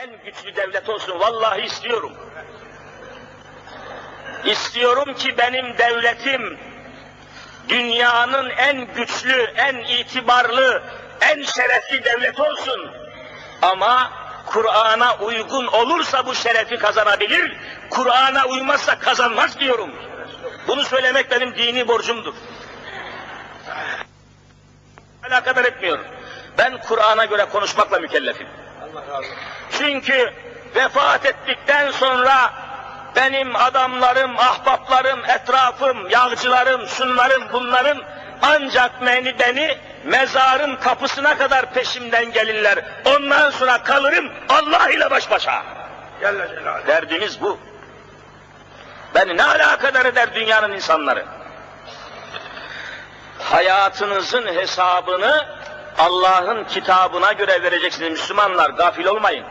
en güçlü devlet olsun. Vallahi istiyorum. İstiyorum ki benim devletim dünyanın en güçlü, en itibarlı, en şerefli devlet olsun. Ama Kur'an'a uygun olursa bu şerefi kazanabilir, Kur'an'a uymazsa kazanmaz diyorum. Bunu söylemek benim dini borcumdur. Alakadar etmiyorum. Ben Kur'an'a göre konuşmakla mükellefim. Çünkü vefat ettikten sonra benim adamlarım, ahbaplarım, etrafım, yağcılarım, şunlarım, bunlarım ancak beni, beni mezarın kapısına kadar peşimden gelirler. Ondan sonra kalırım Allah ile baş başa. Derdimiz bu. Beni ne alakadar eder dünyanın insanları? Hayatınızın hesabını Allah'ın kitabına göre vereceksiniz Müslümanlar, gafil olmayın.